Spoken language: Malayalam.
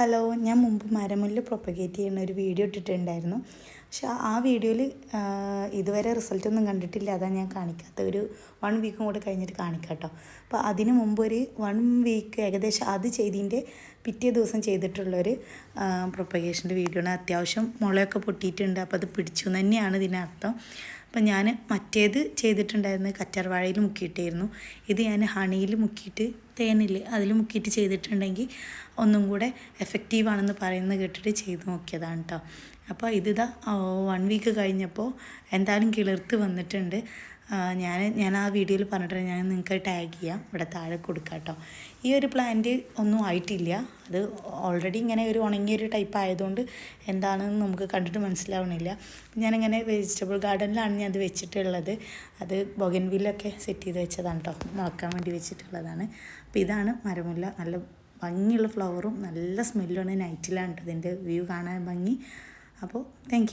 ഹലോ ഞാൻ മുമ്പ് മരമുല്ല പ്രൊപ്പഗേറ്റ് ചെയ്യുന്ന ഒരു വീഡിയോ ഇട്ടിട്ടുണ്ടായിരുന്നു. പക്ഷെ ആ വീഡിയോയിൽ ഇതുവരെ റിസൾട്ടൊന്നും കണ്ടിട്ടില്ല. അതാണ് ഞാൻ കാണിക്കാത്ത ഒരു വൺ വീക്കും കൂടെ കഴിഞ്ഞിട്ട് കാണിക്കാം കേട്ടോ അപ്പോൾ അതിന് മുമ്പ് ഒരു വൺ വീക്ക് ഏകദേശം അത് ചെയ്തതിന്റെ പിറ്റേ ദിവസം ചെയ്തിട്ടുള്ളൊരു പ്രൊപ്പഗേഷന്റെ വീഡിയോ ആണ്. അത്യാവശ്യം മുളയൊക്കെ പൊട്ടിയിട്ടുണ്ട്. അപ്പോൾ അത് പിടിച്ചു തന്നെയാണ് ഇതിനർത്ഥം അപ്പം ഞാൻ മറ്റേത് ചെയ്തിട്ടുണ്ടായിരുന്നത് കറ്റാർവാഴയിൽ മുക്കിയിട്ടായിരുന്നു. ഇത് ഞാൻ ഹണിയിൽ മുക്കിയിട്ട് തേനിൽ അതിൽ മുക്കിയിട്ട് ചെയ്തിട്ടുണ്ടെങ്കിൽ ഒന്നും കൂടെ എഫക്റ്റീവാണെന്ന് പറയുന്നത് കേട്ടിട്ട് ചെയ്ത് നോക്കിയതാണ് കേട്ടോ അപ്പോൾ ഇതിതാ വൺ വീക്ക് കഴിഞ്ഞപ്പോൾ എന്തായാലും കിളിർത്ത് വന്നിട്ടുണ്ട്. ഞാൻ ഞാൻ ആ വീഡിയോയിൽ പറഞ്ഞിട്ടുണ്ട് ഞാൻ നിങ്ങൾക്ക് ടാഗ് ചെയ്യാം ഇവിടെ താഴെ കൊടുക്കാം കേട്ടോ ഈ ഒരു പ്ലാന്റ് ഒന്നും ആയിട്ടില്ല. അത് ഓൾറെഡി ഇങ്ങനെ ഒരു ഉണങ്ങിയ ഒരു ടൈപ്പ് ആയതുകൊണ്ട് എന്താണെന്ന് നമുക്ക് കണ്ടിട്ട് മനസ്സിലാവണില്ല. ഞാനിങ്ങനെ വെജിറ്റബിൾ ഗാർഡനിലാണ് ഞാൻ അത് വെച്ചിട്ടുള്ളത്. അത് ബൊഗൻവില്ലൊക്കെ സെറ്റ് ചെയ്ത് വെച്ചതാണ് കേട്ടോ മുളക്കാൻ വേണ്ടി വെച്ചിട്ടുള്ളതാണ്. അപ്പോൾ ഇതാണ് മരമുല്ല. നല്ല ഭംഗിയുള്ള ഫ്ലവറും നല്ല സ്മെല്ലുമാണ് നൈറ്റിലാണ് കേട്ടോ ഇതിന്റെ വ്യൂ കാണാൻ ഭംഗി. അപ്പോൾ താങ്ക്